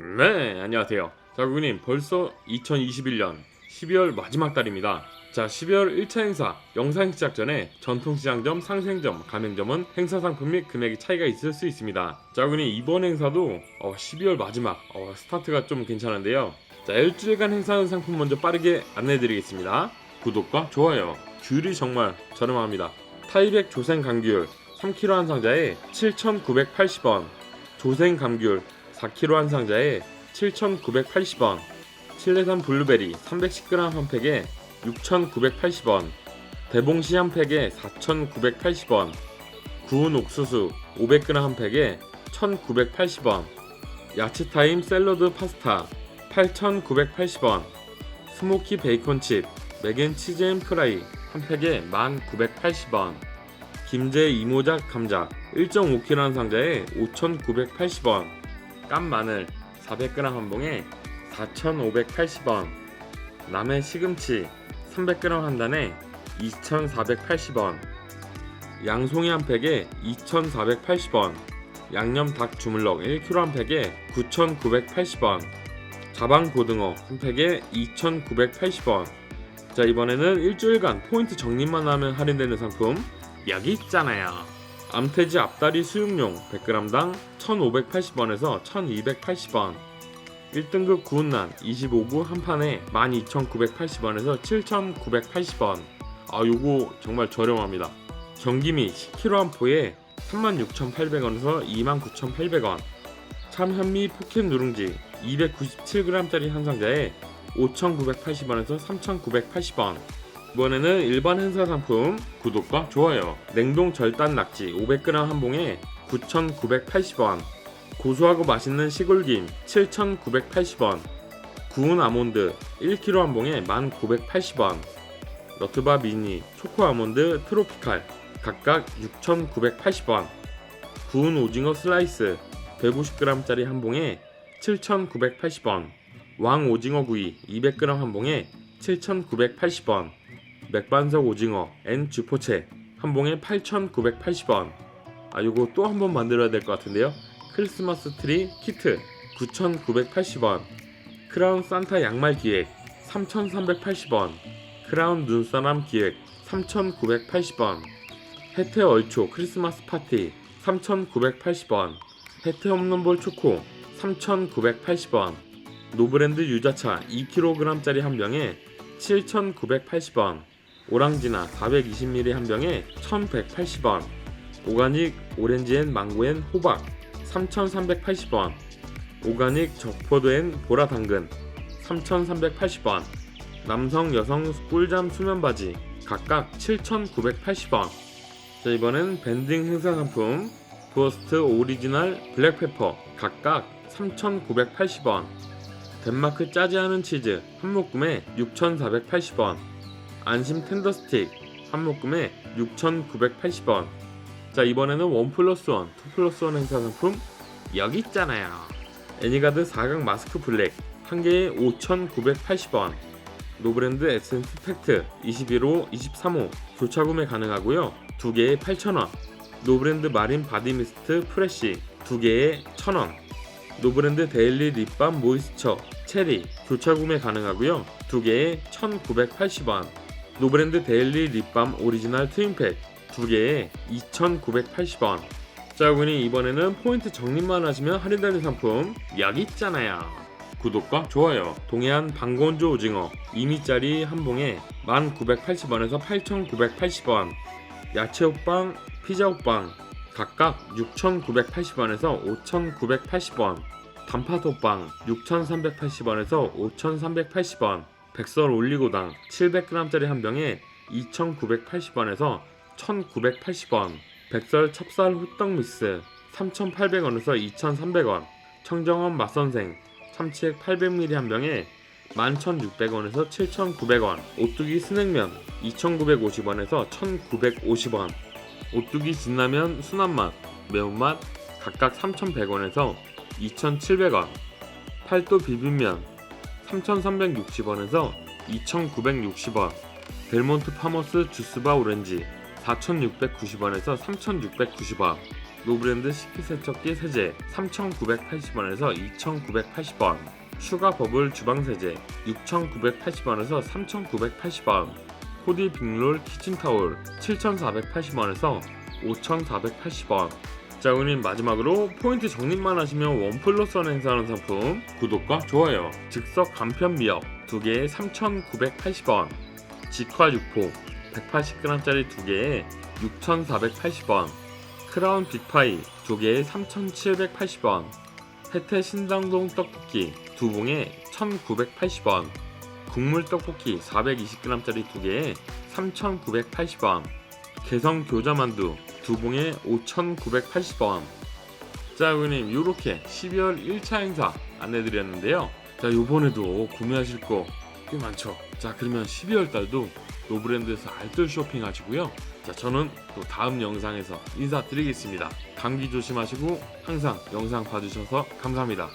네, 안녕하세요. 자, 고객님, 벌써 2021년 12월 마지막 달입니다. 자, 12월 1차 행사 영상 시작 전에 전통시장점, 상생점, 가맹점은 행사 상품 및 금액의 차이가 있을 수 있습니다. 자, 고객님, 이번 행사도 어, 12월 마지막 어, 스타트가 좀 괜찮은데요. 자, 일주일간 행사하는 상품 먼저 빠르게 안내해드리겠습니다. 구독과 좋아요, 귤이 정말 저렴합니다. 타이백 조생 감귤 3kg 한 상자에 7,980원, 조생 감귤 4kg 한 상자에 7,980원, 칠레산 블루베리 310g 한 팩에 6,980원, 대봉시 한 팩에 4,980원, 구운 옥수수 500g 한 팩에 1,980원, 야채타임 샐러드 파스타 8,980원, 스모키 베이컨칩 맥앤치즈 앤 프라이 한 팩에 1,980원, 김제 이모작 감자 1.5kg 한 상자에 5,980원, 깐 마늘 400g 한 봉에 4,580원, 남해 시금치 300g 한 단에 2,480원, 양송이 한 팩에 2,480원, 양념 닭 주물럭 1kg 한 팩에 9,980원, 자방 고등어 한 팩에 2,980원. 자 이번에는 일주일간 포인트 적립만 하면 할인되는 상품 여기 있잖아요. 암태지 앞다리 수육용 100g당 1,580원에서 1,280원. 1등급 구운 난 25구 한 판에 12,980원에서 7,980원. 아 요거 정말 저렴합니다. 경기미 10kg 한 포에 36,800원에서 29,800원. 참현미 포켓 누룽지 297g짜리 한 상자에 5,980원에서 3,980원. 이번에는 일반 행사 상품 구독과 좋아요 냉동 절단 낙지 500g 한 봉에 9,980원 고소하고 맛있는 시골김 7,980원 구운 아몬드 1kg 한 봉에 1,980원 너트바 미니 초코 아몬드 트로피칼 각각 6,980원 구운 오징어 슬라이스 150g짜리 한 봉에 7,980원 왕 오징어 구이 200g 한 봉에 7,980원 맥반석 오징어 N 주포채 한 봉에 8,980원. 아 요거 또 한 번 만들어야 될 것 같은데요. 크리스마스 트리 키트 9,980원. 크라운 산타 양말 기획 3,380원. 크라운 눈사람 기획 3,980원. 혜태 얼초 크리스마스 파티 3,980원. 혜태 없는 볼 초코 3,980원. 노브랜드 유자차 2kg짜리 한 병에 7,980원. 오랑지나 420ml 한 병에 1,180원. 오가닉 오렌지 앤 망고 앤 호박 3,380원. 오가닉 적포도 앤 보라 당근 3,380원. 남성 여성 꿀잠 수면 바지 각각 7,980원. 자 이번엔 밴딩 행사 상품 부어스트 오리지널 블랙페퍼 각각 3,980원. 덴마크 짜지 않은 치즈 한 묶음에 6,480원. 안심 텐더 스틱 한 묶음에 6,980원. 자 이번에는 원 플러스 원, 투 플러스 원 행사 상품 여기 있잖아요. 애니가드 4강 마스크 블랙 한 개에 5,980원. 노브랜드 에센스 팩트 21호, 23호 교차 구매 가능하고요. 두 개에 8,000원. 노브랜드 마린 바디 미스트 프레쉬 두 개에 1,000원. 노브랜드 데일리 립밤 모이스처 체리 교차 구매 가능하고요. 두 개에 1,980원. 노브랜드 데일리 립밤 오리지널 트윈팩 두 개에 2,980원. 자, 그니 이번에는 포인트 적립만 하시면 할인되는 상품 여기 있잖아요. 구독과 좋아요. 동해안 방건조 오징어 2미짜리 한 봉에 1,980원에서 8,980원. 야채 호빵, 피자 호빵 각각 6,980원에서 5,980원. 단팥 호빵 6,380원에서 5,380원. 백설 올리고당 700g짜리 한 병에 2,980원에서 1,980원. 백설 찹쌀 호떡 미스 3,800원에서 2,300원. 청정원 맛선생 참치액 800ml 한 병에 11,600원에서 7,900원. 오뚜기 스낵면 2,950원에서 1,950원. 오뚜기 진라면 순한맛, 매운맛 각각 3,100원에서 2,700원. 팔도 비빔면 3,360원에서 2,960원. 델몬트 파머스 주스바 오렌지 4,690원에서 3,690원. 노브랜드 식기세척기 세제 3,980원에서 2,980원 슈가 버블 주방세제 6,980원에서 3,980원 코디 빅롤 키친타올 7,480원에서 5,480원 자 우님 마지막으로 포인트 적립만 하시면 원 플러스 원 행사하는 상품 구독과 좋아요 즉석 간편 미역 2개에 3,980원 직화 육포 180g짜리 2개에 6,480원 크라운 빅파이 2개에 3,780원 혜태 신당동 떡볶이 2봉에 1,980원 국물 떡볶이 420g짜리 2개에 3,980원 개성 교자만두 2봉에 5,980원. 자 여러분님 요렇게 12월 1차 행사 안내드렸는데요. 자 요번에도 구매하실 거 꽤 많죠? 자 그러면 12월 달도 노브랜드에서 알뜰 쇼핑 하시고요. 자 저는 또 다음 영상에서 인사드리겠습니다. 감기 조심하시고 항상 영상 봐주셔서 감사합니다